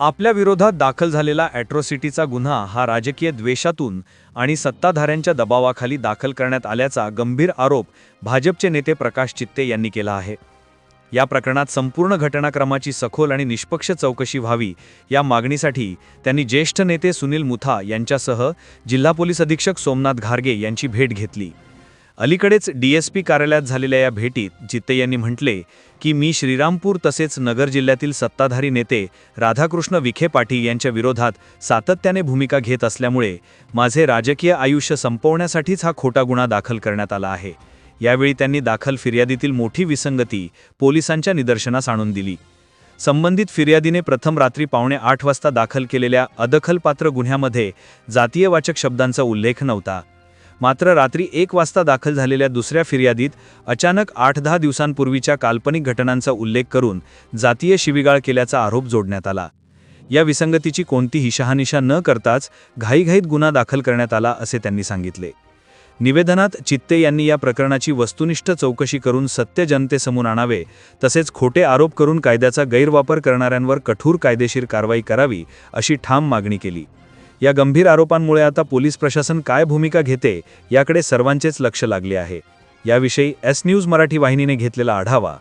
आपल्या विरोधात दाखल झालेला ॲट्रॉसिटीचा गुन्हा हा राजकीय द्वेषातून आणि सत्ताधाऱ्यांच्या दबावाखाली दाखल करण्यात आल्याचा गंभीर आरोप भाजपचे नेते प्रकाश चित्ते यांनी केला आहे. या प्रकरणात संपूर्ण घटनाक्रमाची सखोल आणि निष्पक्ष चौकशी व्हावी या मागणीसाठी त्यांनी ज्येष्ठ नेते सुनील मुथा यांच्यासह जिल्हा पोलीस अधीक्षक सोमनाथ घारगे यांची भेट घेतली. अलीकडेच डीएसपी कार्यालयात झालेल्या या भेटीत जित्ते यांनी म्हटले की मी श्रीरामपूर तसेच नगर जिल्ह्यातील सत्ताधारी नेते राधाकृष्ण विखे पाटील यांच्या विरोधात सातत्याने भूमिका घेत असल्यामुळे माझे राजकीय आयुष्य संपवण्यासाठीच हा खोटा गुन्हा दाखल करण्यात आला आहे. यावेळी त्यांनी दाखल फिर्यादीतील मोठी विसंगती पोलिसांच्या निदर्शनास आणून दिली. संबंधित फिर्यादीने प्रथम रात्री पावणे आठ वाजता दाखल केलेल्या अदखलपात्र गुन्ह्यामध्ये जातीयवाचक शब्दांचा उल्लेख नव्हता. मात्र रात्री एक वाजता दाखल झालेल्या दुसऱ्या फिर्यादीत अचानक आठ दहा दिवसांपूर्वीच्या काल्पनिक घटनांचा उल्लेख करून जातीय शिविगाळ केल्याचा आरोप जोडण्यात आला. या विसंगतीची कोणतीही शहानिशा न करताच घाईघाईत गुन्हा दाखल करण्यात आला असे त्यांनी सांगितले. निवेदनात चित्ते यांनी या प्रकरणाची वस्तुनिष्ठ चौकशी करून सत्य जनतेसमोर आणावे तसेच खोटे आरोप करून कायद्याचा गैरवापर करणाऱ्यांवर कठोर कायदेशीर कारवाई करावी अशी ठाम मागणी केली. या गंभीर आरोपांमुळे आता पोलीस प्रशासन काय भूमिका घेते याकडे सर्वांचेच लक्ष लागले आहे. याविषयी एस न्यूज मराठी वाहिनीने घेतलेला आढावा.